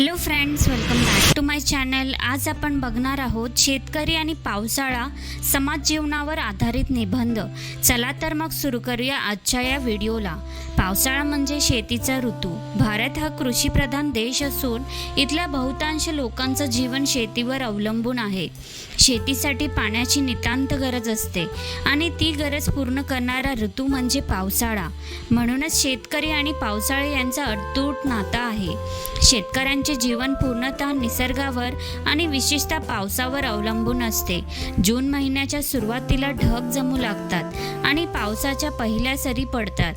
hello friends welcome to my channel आज आपण बघणार आहोत शेतकरी आणि पावसाळा समाज जीवनावर आधारित निबंध. चला तर मग सुरू करूया आजच्या या व्हिडिओला. पावसाळा म्हणजे शेतीचा ऋतू. भारत हा कृषीप्रधान देश असून इथल्या बहुतांश लोकांचं जीवन शेतीवर अवलंबून आहे. शेतीसाठी पाण्याची नितांत गरज असते आणि ती गरज पूर्ण करणारा ऋतू म्हणजे पावसाळा. म्हणूनच शेतकरी आणि पावसाळा यांचा अतूट नाता आहे. शेतकऱ्यांचे जीवन पूर्णतः निसर्ग निसर्गावर आणि विशेषतः पावसावर अवलंबून असते. जून महिन्याच्या सुरुवातीला ढग जमू लागतात आणि पावसाच्या पहिल्या सरी पडतात.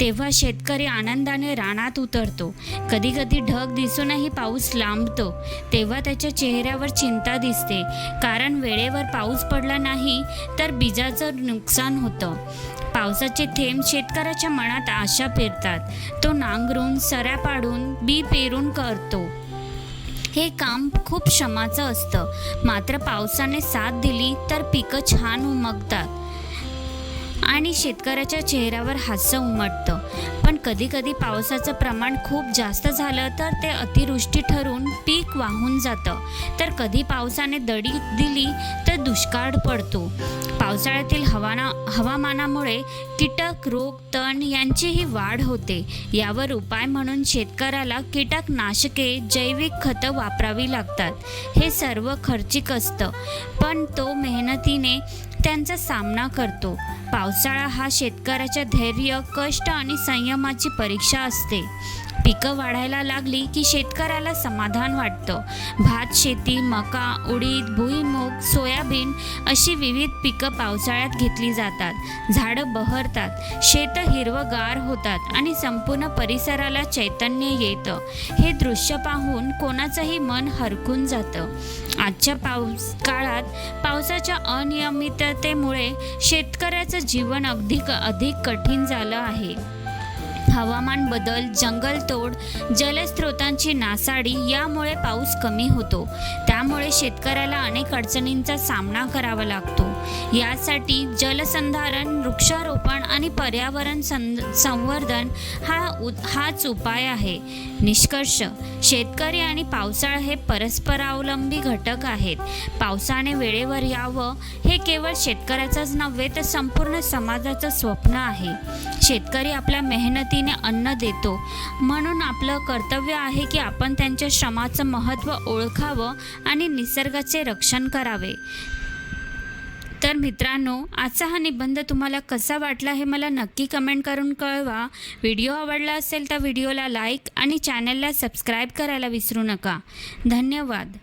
तेव्हा शेतकरी आनंदाने रानात उतरतो. कधी कधी ढग दिसूनही पाऊस लांबतो. तेव्हा त्याच्या चेहऱ्यावर चिंता दिसते. कारण वेळेवर पाऊस पडला नाही तर बीजाचं नुकसान होतं. पावसाचे थेंब शेतकऱ्याच्या मनात आशा पेरतात. तो नांगरून सऱ्या पाडून बी पेरून करतो. हे काम खूप श्रमाचं असतं. मात्र पावसाने साथ दिली तर पिकं छान उमगतात. आणि शेतकऱ्याच्या चेहऱ्यावर हास्य उमटतं. कधीकधी पावसाचं प्रमाण खूप जास्त झालं तर ते अतिवृष्टी ठरून पीक वाहून जातं. तर कधी पावसाने दडी दिली तर दुष्काळ पडतो. पावसाळ्यातील हवाना हवामानामुळे कीटक रोग तण यांचीही वाढ होते. यावर उपाय म्हणून शेतकऱ्याला कीटकनाशके जैविक खतं वापरावी लागतात. हे सर्व खर्चिक असतं. पण तो मेहनतीने त्यांचा सामना करतो. पावसाळा हा शेतकऱ्याच्या धैर्य कष्ट आणि संयमाची परीक्षा असते. पिकं वाढायला लागली की शेतकऱ्याला समाधान वाटतं. भात शेती मका उडीद भुईमूग सोयाबीन अशी विविध पिकं पावसाळ्यात घेतली जातात. झाडं बहरतात शेत हिरवगार होतात आणि संपूर्ण परिसराला चैतन्य येतं. हे दृश्य पाहून कोणाचंही मन हरकून जातं. आजच्या पाऊस काळात पावसाच्या अनियमिततेमुळे शेतकऱ्याचं जीवन अगदी अधिक कठीण झालं आहे. हवामान बदल जंगलतोड जलस्रोतांची नासाडी यामुळे पाऊस कमी होतो. त्यामुळे शेतकऱ्याला अनेक अडचणींचा सामना करावा लागतो. यासाठी जलसंधारण वृक्षारोपण आणि पर्यावरण सं संवर्धन हा उ हाच उपाय आहे. निष्कर्ष शेतकरी आणि पावसाळा हे परस्परावलंबी घटक आहेत. पावसाने वेळेवर यावं हे केवळ शेतकऱ्याचंच नव्हे तर संपूर्ण समाजाचं स्वप्न आहे. शेतकरी आपल्या मेहनत पद्धतीने अन्न देतो. म्हणून आपलं कर्तव्य आहे की आपण त्यांच्या श्रमाचं महत्त्व ओळखावं आणि निसर्गाचे रक्षण करावे. तर मित्रांनो आजचा हा निबंध तुम्हाला कसा वाटला हे मला नक्की कमेंट करून कळवा. व्हिडिओ आवडला असेल तर व्हिडिओला लाईक आणि चॅनलला सबस्क्राईब करायला विसरू नका. धन्यवाद.